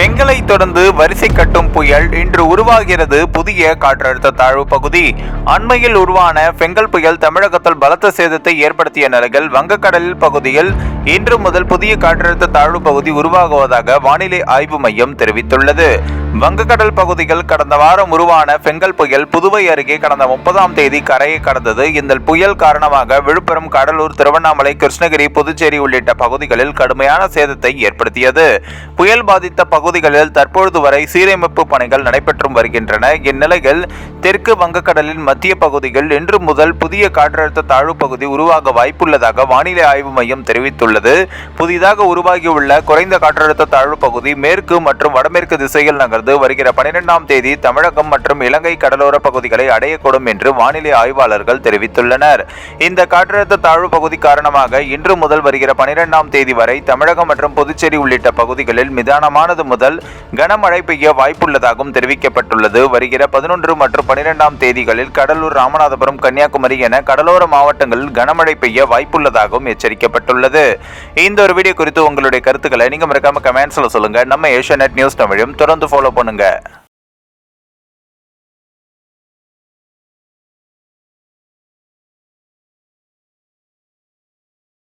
பெங்கலை தொடர்ந்து வரிசை கட்டும் புயல் இன்று உருவாகிறது புதிய காற்றழுத்த தாழ்வு பகுதி. அண்மையில் உருவான பெங்கல் புயல் தமிழகத்தில் பலத்த சேதத்தை ஏற்படுத்திய நிலையில் வங்கக்கடலில் பகுதியில் இன்று முதல் புதிய காற்றழுத்த தாழ்வு பகுதி உருவாகுவதாக வானிலை ஆய்வு மையம் தெரிவித்துள்ளது. வங்கக்கடல் பகுதியில் கடந்த வாரம் உருவான பெங்கல் புயல் புதுவை அருகே கடந்த முப்பதாம் தேதி கரையை கடந்தது. இந்த புயல் காரணமாக விழுப்புரம் கடலூர் திருவண்ணாமலை கிருஷ்ணகிரி புதுச்சேரி உள்ளிட்ட பகுதிகளில் கடுமையான சேதத்தை ஏற்படுத்தியது. புயல் பாதித்த பகுதிகளில் தற்பொழுது வரை சீரமைப்பு பணிகள் நடைபெற்று வருகின்றன. இந்நிலையில் தெற்கு வங்கக்கடலின் மத்திய பகுதியில் இன்று முதல் புதிய காற்றழுத்த தாழ்வு பகுதி உருவாக வாய்ப்புள்ளதாக வானிலை ஆய்வு மையம் தெரிவித்துள்ளது. புதிதாக உருவாகியுள்ள குறைந்த காற்றழுத்த தாழ்வு பகுதி மேற்கு மற்றும் வடமேற்கு திசையில் தொடர்ந்து வருகிற பனிரெண்டாம் தேதி தமிழகம் மற்றும் இலங்கை கடலோர பகுதிகளை அடையக்கூடும் என்று வானிலை ஆய்வாளர்கள் தெரிவித்துள்ளனர். இந்த காற்றழுத்த தாழ்வு பகுதி காரணமாக இன்று முதல் வருகிற பனிரெண்டாம் தேதி வரை தமிழகம் மற்றும் புதுச்சேரி உள்ளிட்ட பகுதிகளில் மிதானமானது முதல் கனமழை பெய்ய வாய்ப்புள்ளதாகவும் தெரிவிக்கப்பட்டுள்ளது. வருகிற பதினொன்று மற்றும் பனிரெண்டாம் தேதிகளில் கடலூர் ராமநாதபுரம் கன்னியாகுமரி என கடலோர மாவட்டங்களில் கனமழை பெய்ய வாய்ப்புள்ளதாகவும் எச்சரிக்கப்பட்டுள்ளது. இந்த ஒரு வீடியோ குறித்து உங்களுடைய கருத்துக்களை நீங்க மறக்காம கமெண்ட்ஸ்ல சொல்லுங்க. நம்ம ஏஷியா நியூஸ் தமிழும் தொடர்ந்து ஃபாலோ ஃபாலோ பண்ணுங்கள்